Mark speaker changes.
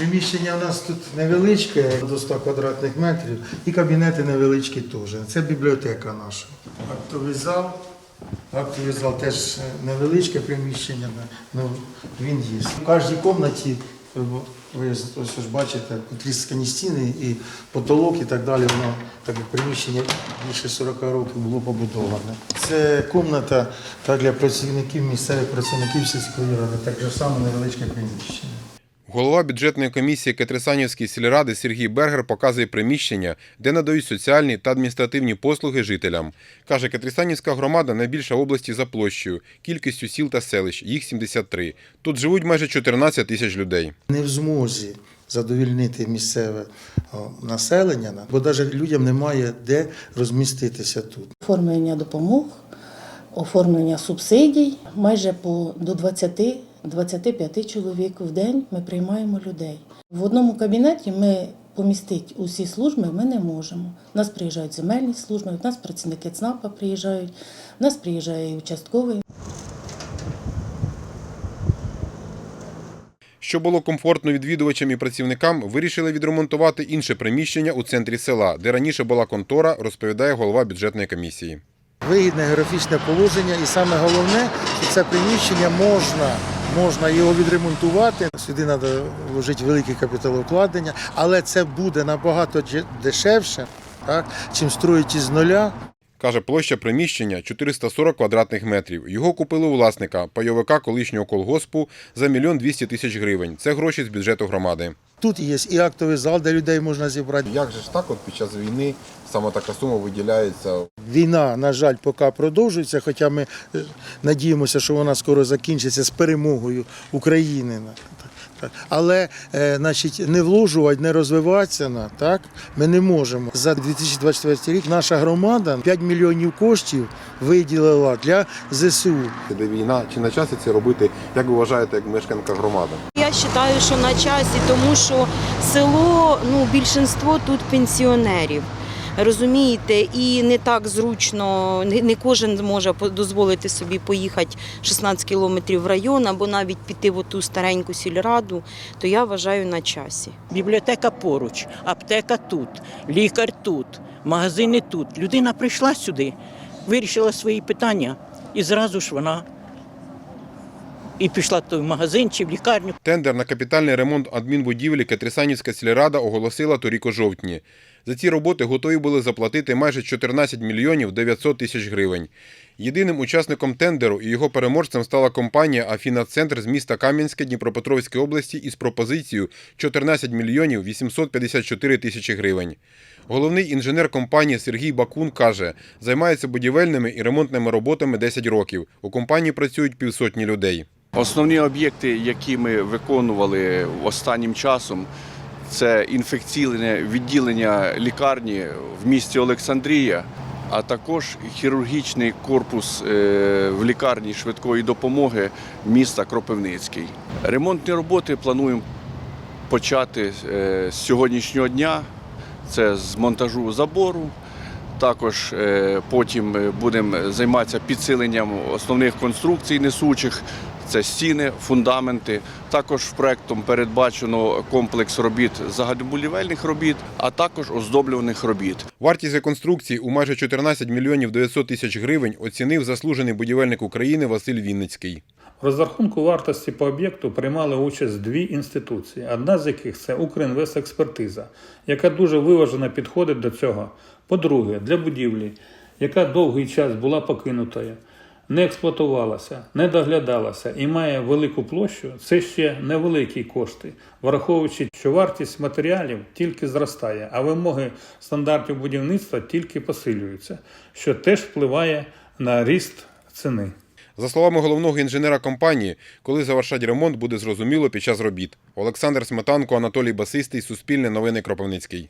Speaker 1: Приміщення у нас тут невеличке, до 100 квадратних метрів, і кабінети невеличкі теж. Це бібліотека наша. Актовий зал. Актовий зал теж невеличке приміщення, ну він є. В кожній кімнаті ви ось бачите, тріскані стіни і потолок і так далі. Воно так приміщення більше 40 років було побудоване. Це кімната для працівників місцевих працівників сільської ради, так само невеличке приміщення.
Speaker 2: Голова бюджетної комісії Кетрисанівської сільради Сергій Бергер показує приміщення, де надають соціальні та адміністративні послуги жителям. Каже, Кетрисанівська громада найбільша в області за площею, кількістю сіл та селищ, їх 73. Тут живуть майже 14 тисяч людей.
Speaker 1: Не в змозі задовільнити місцеве населення, бо навіть людям немає де розміститися тут.
Speaker 3: оформлення допомог, оформлення субсидій. Майже по до 20-25 чоловік в день ми приймаємо людей. В одному кабінеті ми помістити усі служби ми не можемо. У нас приїжджають земельні служби, у нас працівники ЦНАПа приїжджають, у нас приїжджає і участковий.
Speaker 2: Щоб було комфортно відвідувачам і працівникам, вирішили відремонтувати інше приміщення у центрі села, де раніше була контора, розповідає голова бюджетної комісії.
Speaker 1: Вигідне географічне положення, і саме головне, що це приміщення можна. Можна його відремонтувати. Сюди треба вложити великі капіталовкладення, але це буде набагато дешевше, так, чим строїти з нуля.
Speaker 2: Каже, площа приміщення 440 квадратних метрів. Його купили у власника, пайовика колишнього колгоспу за мільйон 200 тисяч гривень. Це гроші з бюджету громади.
Speaker 1: Тут є і актовий зал, де людей можна зібрати.
Speaker 2: Як же ж так, от під час війни саме така сума виділяється?
Speaker 1: Війна, на жаль, поки продовжується, хоча ми е, надіємося, що вона скоро закінчиться з перемогою України. Але е, значить, не вложувати, не розвиватися на, так, ми не можемо. За 2024 рік наша громада 5 мільйонів коштів виділила для ЗСУ.
Speaker 2: Де війна, чи на часі це робити, як ви вважаєте, як мешканка громади?
Speaker 4: Я вважаю, що на часі, тому що село, ну, більшинство тут пенсіонерів. Розумієте, і не так зручно, не кожен може дозволити собі поїхати 16 кілометрів в район або навіть піти в ту стареньку сільраду, то я вважаю на часі.
Speaker 5: Бібліотека поруч, аптека тут, лікар тут, магазини тут. Людина прийшла сюди, вирішила свої питання, і зразу ж вона і пішла в магазин чи в лікарню.
Speaker 2: Тендер на капітальний ремонт адмінбудівлі Кетрисанівська сільрада оголосила торік у жовтні. За ці роботи готові були заплатити майже 14 мільйонів 900 тисяч гривень. Єдиним учасником тендеру і його переможцем стала компанія Афіна Центр з міста Кам'янське Дніпропетровської області із пропозицією 14 мільйонів 854 тисячі гривень. Головний інженер компанії Сергій Бакун каже, займається будівельними і ремонтними роботами 10 років. У компанії працюють півсотні людей.
Speaker 6: Основні об'єкти, які ми виконували останнім часом, це інфекційне відділення лікарні в місті Олександрія, а також хірургічний корпус е, в лікарні швидкої допомоги міста Кропивницький. Ремонтні роботи плануємо почати е, з сьогоднішнього дня. Це з монтажу забору. Також е, потім будемо займатися підсиленням основних конструкцій несучих. Це стіни, фундаменти. Також проектом передбачено комплекс робіт загальнобудівельних робіт, а також оздоблюваних робіт.
Speaker 2: Вартість реконструкції у майже 14 мільйонів 900 тисяч гривень оцінив заслужений будівельник України Василь Вінницький.
Speaker 7: В розрахунку вартості по об'єкту приймали участь дві інституції, одна з яких це Укрінвестекспертиза, яка дуже виважено підходить до цього. По-друге, для будівлі, яка довгий час була покинутою, не експлуатувалася, не доглядалася і має велику площу, це ще невеликі кошти, враховуючи, що вартість матеріалів тільки зростає, а вимоги стандартів будівництва тільки посилюються, що теж впливає на ріст ціни.
Speaker 2: За словами головного інженера компанії, коли завершать ремонт, буде зрозуміло під час робіт. Олександр Сметанко, Анатолій Басистий, Суспільне новини Кропивницький.